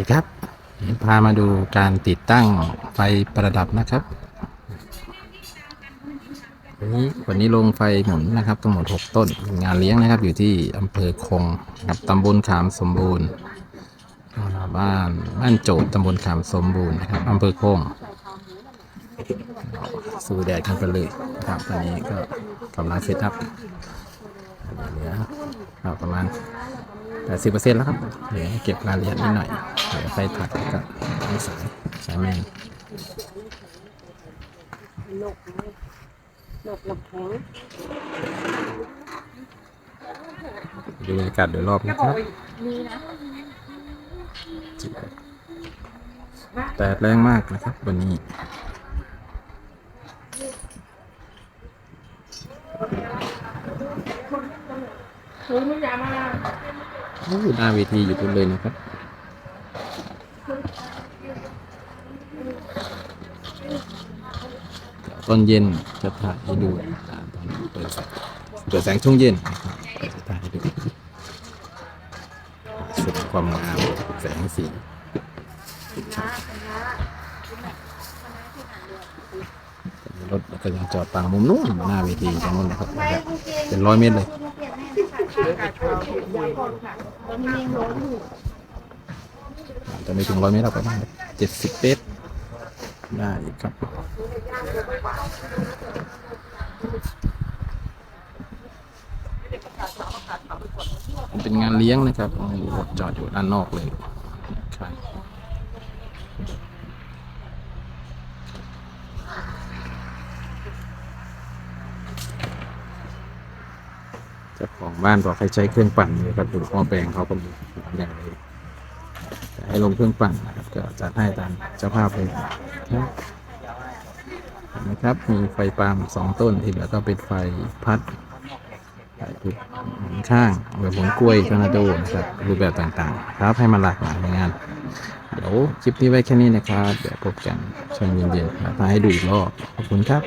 ดีครับ พามาดูการติดตั้งไฟประดับนะครับวันนี้วันนี้ลงไฟหมุนนะครับทั้งหมด 6 ต้น งานเลี้ยงนะครับ อยู่ที่อำเภอคงครับตำบลขามสมบูรณ์บ้านบ้านโจทย์ตำบลขามสมบูรณ์นะครับอำเภอคงสู้แดดกันไปเลยนะครับตอนนี้ก็กำลังเซตอัพเหลือครับประมาณ สิบเปอร์เซ็นต์แล้วครับเหลือเก็บรายละเอียดนิดหน่อยเหลือไฟถัดกับนี่สายสายแมนหลบหลบหลบแข็งดูบรรยากาศโดยรอบนะครับมีนะแดดแรงมากนะครับ วันนี้ คือไม่อยากมาหน้าเวทีอยู่ตรงเลยนะครับตอนเย็นจะถ่ายให้ดูตอนเปิดแสงเปิดแสงช่วงเย็นนะครับจะถ่ายให้ดูสุดความงามแสงสีรถก็ยังจอดฝั่งมุมนู้นหน้าเวทีตรงนู้นนะครับเป็นร้อยเมตรเลย จะไม่ถึงร้อยเมตรหรอกประมาณเจ็ดสิบเมตรได้ครับเป็นงานเลี้ยงนะครับรถจอดอยู่ด้านนอกเลยครับ เจ้าของบ้านบอกให้ใช้เครื่องปั่นเลยครับดูหม้อแปลงเขาก็มีอย่างเลยแต่ให้ลงเครื่องปั่นนะครับก็จัดให้ตามเจ้าภาพเลยครับนไหมครับมีไฟปาล์มสองต้นที่เหลือก็เป็นไฟพัดไฟทุกข้างแบบหมุนกล้วยทอร์นาโดนะครับรูปแบบต่างๆ ครับให้มันหลากหลายในงาน เดี๋ยวคลิปนี้ไว้แค่นี้นะครับ เดี๋ยวพบกันช่วงเย็นๆมาให้ดูอีกรอบขอบคุณครับ